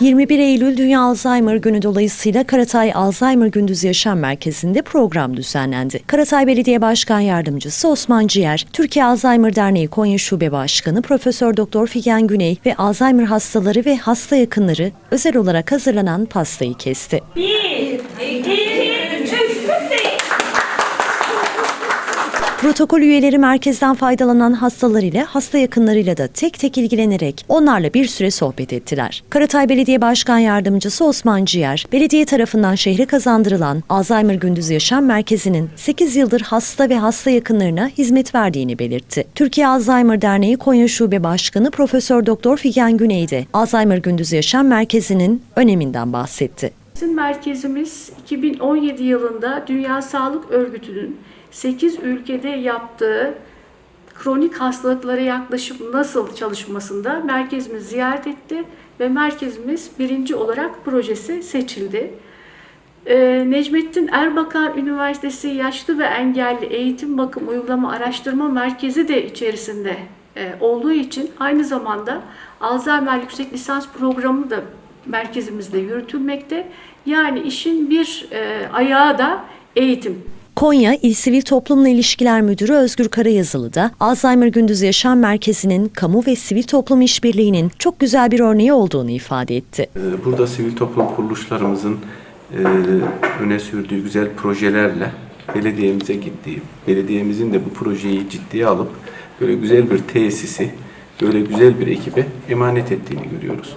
21 Eylül Dünya Alzheimer Günü dolayısıyla Karatay Alzheimer Gündüz Yaşam Merkezi'nde program düzenlendi. Karatay Belediye Başkan Yardımcısı Osman Ciğer, Türkiye Alzheimer Derneği Konya Şube Başkanı Profesör Doktor Figen Güney ve Alzheimer hastaları ve hasta yakınları özel olarak hazırlanan pastayı kesti. Bir, iki, Protokol üyeleri merkezden faydalanan hastalar ile hasta yakınlarıyla da tek tek ilgilenerek onlarla bir süre sohbet ettiler. Karatay Belediye Başkan Yardımcısı Osman Ciğer, belediye tarafından şehre kazandırılan Alzheimer Gündüz Yaşam Merkezi'nin 8 yıldır hasta ve hasta yakınlarına hizmet verdiğini belirtti. Türkiye Alzheimer Derneği Konya Şube Başkanı Profesör Doktor Figen Güney de Alzheimer Gündüz Yaşam Merkezi'nin öneminden bahsetti. Bizim merkezimiz 2017 yılında Dünya Sağlık Örgütü'nün 8 ülkede yaptığı kronik hastalıklara yaklaşım nasıl çalışmasında merkezimizi ziyaret etti ve merkezimiz birinci olarak projesi seçildi. Ee, Necmettin Erbakan Üniversitesi Yaşlı ve Engelli Eğitim Bakım Uygulama Araştırma Merkezi de içerisinde e, olduğu için aynı zamanda Alzheimer Yüksek Lisans Programı da merkezimizde yürütülmekte. Yani işin bir e, ayağı da eğitim. Konya İl Sivil Toplumla İlişkiler Müdürü Özgür Karayazılı da Alzheimer Gündüz Yaşam Merkezi'nin kamu ve sivil toplum işbirliğinin çok güzel bir örneği olduğunu ifade etti. Ee, Burada sivil toplum kuruluşlarımızın e, öne sürdüğü güzel projelerle belediyemize gittiği, belediyemizin de bu projeyi ciddiye alıp böyle güzel bir tesisi, böyle güzel bir ekibe emanet ettiğini görüyoruz.